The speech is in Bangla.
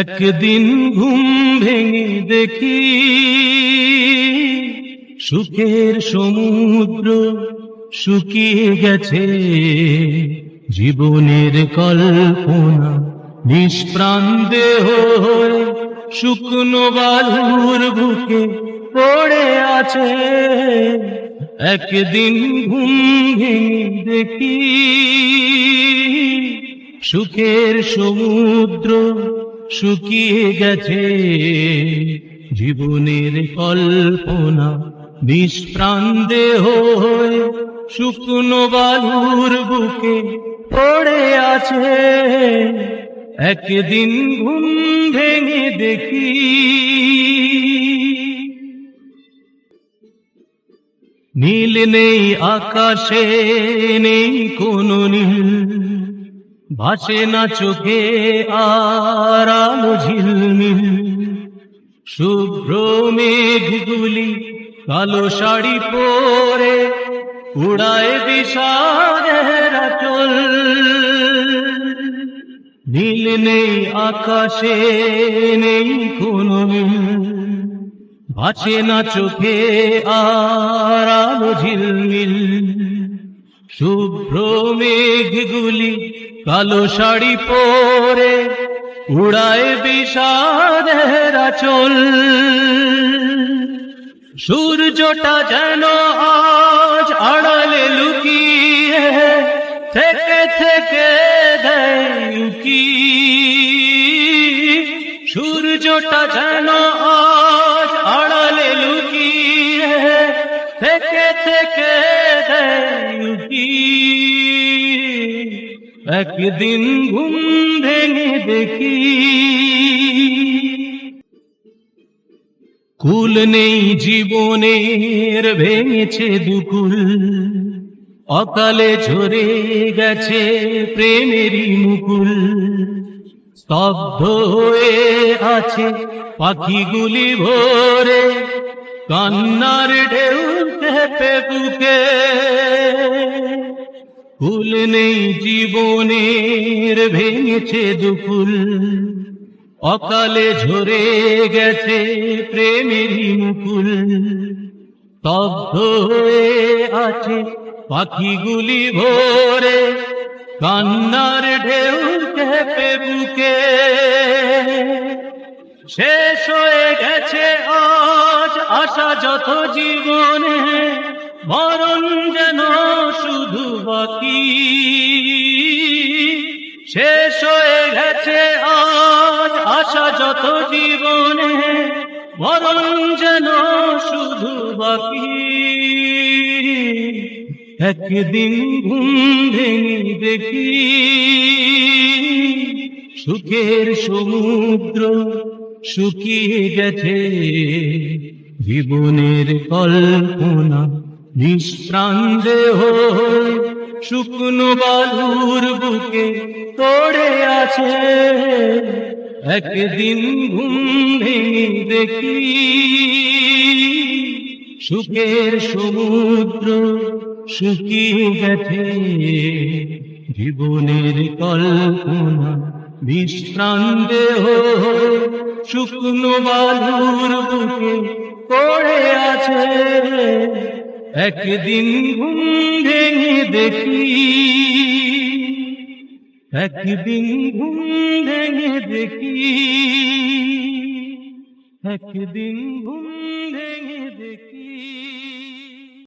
একদিন ঘুম ভেঙে দেখি সুখের সমুদ্র শুকিয়ে গেছে। জীবনের কল্পনা নিষ্প্রাণ দেহ শুকনো বালুর বুকে পড়ে আছে। একদিন ঘুম ভেঙে দেখি সুখের সমুদ্র শুকিয়ে গেছে। জীবনের কল্পনা, নিষ্প্রাণ দেহ হয়ে শুকনো বালুর বুকে পড়ে আছে। একদিন ঘুম ভেঙে দেখি। নীল নেই, আকাশে নেই কোনো নীল। ভাসে না চোখে আর আলো ঝিলমিল। শুভ্র মেঘগুলি কালো শাড়ি পরে উড়ায় বিষাদের চল নীল নেই, আকাশে নেই কোনো ভাসে না চোখে আর আলো ঝিলমিল। শুভ্র মেঘগুলি কালো শাড়ি পরে উড়ায় বিষাদের চল সূর্যটা যেন আজ আড়ালে লুকিয়ে থেকে থেকে দেয় উকি। সূর্যটা যেন আজ আড়ালে লুকিয়ে থেকে একদিন ঘুম ভেঙে দেখি। কুল নেই, জীবনের ভেঙেছে দুকুল অকালে ঝরে গেছে প্রেমেরই মুকুল। স্তব্ধ হয়ে আছে পাখিগুলি ভোরে। কান্নার ঢেউ বুকে। ফুল নেই জীবনের, ভেঙেছে দুকুল অকালে ঝরে গেছে প্রেমের মুকুল। তব্ধ হয়ে আছে পাখিগুলি ভোরে, কান্নার ঢেউ চেপে বুকে। শেষ হয়ে গেছে আজ আশা যত জীবনে, মরণ যেন বাকি। শেষ হয়ে গেছে আজ আশা যত জীবনে, মরণ যেন শুধু বাকি। একদিন ঘুম ভেঙে দেখি সুখের সমুদ্র শুকিয়ে গেছে, জীবনের কল্পনা নিষ্প্রাণ দেহ শুকনো বালুর বুকে পড়ে আছে। একদিন ঘুম ভেঙে দেখি সুখের সমুদ্র শুকিয়ে গেছে। জীবনের কল্পনা বিশ্রাম দেহ শুকনো বালুর বুকে পড়ে আছে। একদিন ঘুম ভেঙে দেখি একদিন ঘুম ভেঙে দেখি একদিন ঘুম ভেঙে দেখি